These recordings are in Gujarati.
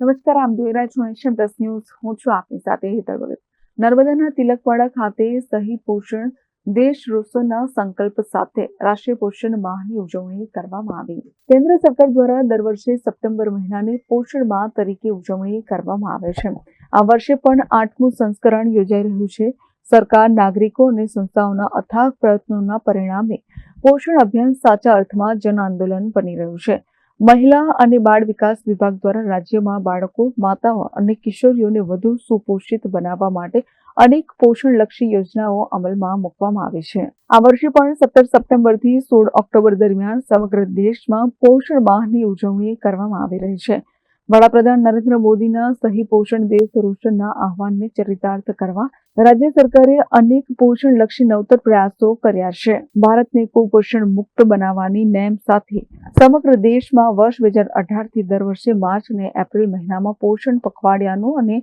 નમસ્કાર, આમ જોઈ રહ્યા છો નેશન પ્લસ ન્યૂઝ. હું છું આપની સાથે હેતર ભગત. નર્મદાના તિલકવાડા ખાતે સહી પોષણ દેશ રોશનના સંકલ્પ સાથે રાષ્ટ્રીય પોષણ માહની ઉજવણી કરવામાં આવી. કેન્દ્ર સરકાર દ્વારા દર વર્ષે સપ્ટેમ્બર મહિનાની પોષણ માહ તરીકે ઉજવણી કરવામાં આવે છે. આ વર્ષે પણ આઠમું સંસ્કરણ યોજાઈ રહ્યું છે. સરકાર, નાગરિકો અને સંસ્થાઓના અથાગ પ્રયત્નોના પરિણામે પોષણ અભિયાન સાચા અર્થમાં જન આંદોલન બની રહ્યું છે. મહિલા અને બાળ વિકાસ વિભાગ દ્વારા રાજ્યમાં બાળકો, માતાઓ અને કિશોરીઓને વધુ સુપોષિત બનાવવા માટે અનેક પોષણલક્ષી યોજનાઓ અમલમાં મૂકવામાં આવી છે. આ વર્ષે પણ સત્તર સપ્ટેમ્બરથી સોળ ઓક્ટોબર દરમિયાન સમગ્ર દેશમાં પોષણ માહની ઉજવણી કરવામાં આવી રહી છે. વડાપ્રધાન નરેન્દ્ર મોદીના સહી પોષણ દેશ રોશનના આહવાનને ચરિતાર્થ કરવા રાજ્ય સરકારે અનેક પોષણલક્ષી નવતર પ્રયાસો કર્યા છે. ભારતને કુપોષણ મુક્ત બનાવવાની નેમ સાથે સમગ્ર દેશમાં વર્ષ બે હજાર અઢારથી દર વર્ષે માર્ચ અને એપ્રિલ મહિનામાં પોષણ પખવાડિયાનું અને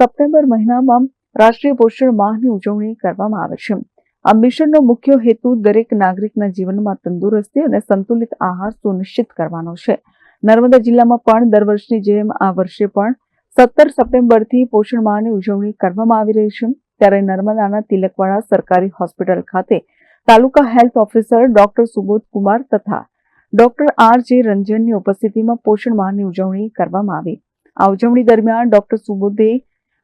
સપ્ટેમ્બર મહિનામાં રાષ્ટ્રીય પોષણ માહની ઉજવણી કરવામાં આવે છે. આ મિશનનો મુખ્ય હેતુ દરેક નાગરિકના જીવનમાં તંદુરસ્તી અને સંતુલિત આહાર સુનિશ્ચિત કરવાનો છે. નર્મદા જિલ્લામાં પણ દર વર્ષની જેમ આ વર્ષે પણ સત્તર સપ્ટેમ્બરથી પોષણ માહની ઉજવણી કરવામાં આવી રહી છે. ત્યારે નર્મદાના તિલકવાડા સરકારી હોસ્પિટલ ખાતે taluka health officer doctor Subodh Kumar તથા ડોક્ટર આર જે રંજનની ઉપસ્થિતિમાં પોષણ માહની ઉજવણી કરવામાં આવી. આ ઉજવણી દરમિયાન ડોક્ટર સુબોધે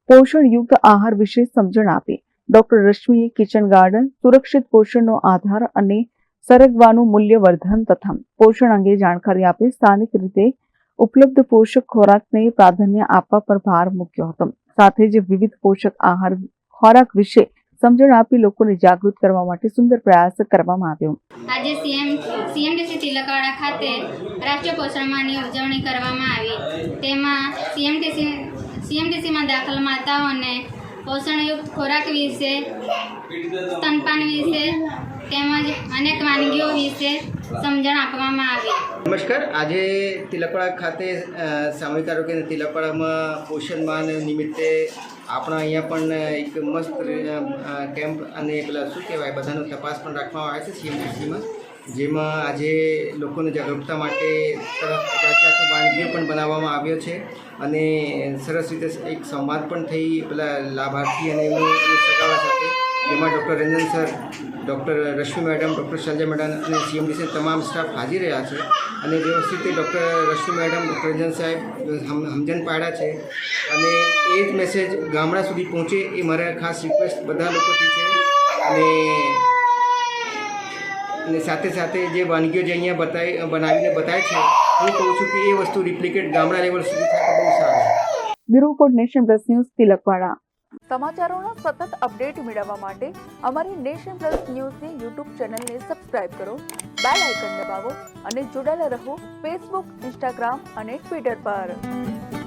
પોષણયુક્ત આહાર વિશે સમજણ આપી. ડોક્ટર રશ્મિએ કિચન ગાર્ડન, સુરક્ષિત પોષણનો આધાર અને સરગવાનું મૂલ્યવર્ધન તથા પોષણ અંગે જાણકારી આપી સ્થાનિક રીતે ઉપલબ્ધ પોષક ખોરાકને પ્રાધાન્ય આપવા પર ભાર મૂક્યો હતો. સાથે જ વિવિધ પોષક આહાર ખોરાક વિશે સમજણ આપી લોકોને જાગૃત કરવા માટે સુંદર પ્રયાસ કરવામાં આવ્યો. આજે સીએમ સીએમડીસી તિલકવાડા ખાતે રાષ્ટ્રીય પોષણ ઉજવણી કરવામાં આવી. તેમાં સીએમડીસી સીએમડીસીમાં દાખલ માતાઓને પોષણયુક્ત ખોરાક વિશે, સ્તનપાન વિશે, તેમજ અનેક વાનગીઓ વિશે સમજણ આપવામાં આવી. નમસ્કાર. આજે તિલકવાડા ખાતે સામૂહિક આરોગ્ય તિલકવાડામાં પોષણ માન નિમિત્તે આપણા અહીંયા પણ એક મસ્ત કેમ્પ અને પેલા શું કહેવાય, બધાનો તપાસ પણ રાખવામાં આવે છે સીએમસીસીમાં જેમાં આજે લોકોને જાગૃતતા માટે તરફ વાનગીઓ પણ બનાવવામાં આવ્યો છે અને સરસ રીતે એક સંવાદ પણ થઈ પેલા લાભાર્થી અને એમનું સગાવા સાથે, જેમાં doctor Ranjan sir, doctor Rashmi madam, doctor Sanjay madam અને સીએમડીસી તમામ સ્ટાફ હાજર રહ્યા છે અને વ્યવસ્થિત doctor Rashmi madam, doctor Ranjan સાહેબ હમજન પાડા છે અને એ જ મેસેજ ગામડા સુધી પહોંચે એ મારા ખાસ રિક્વેસ્ટ બધા લોકોથી છે અને અને સાથે સાથે જે વાનગીઓ જે અહીંયા બતાવી બનાવીને બતાવે છે હું કહું છું કે એ વસ્તુ રિપ્લિકેટ ગામડા લેવલ સુધી થાય બહુ સારું. Bureau report nation plus news Tilakwada. સમાચારોના સતત અપડેટ મેળવવા માટે અમારી નેશન પ્લસ ન્યૂઝની યુટ્યુબ ચેનલને સબસ્ક્રાઇબ કરો બેલ આઇકન દબાવો અને જોડાયેલા રહો ફેસબુક ઇન્સ્ટાગ્રામ અને ટ્વિટર પર.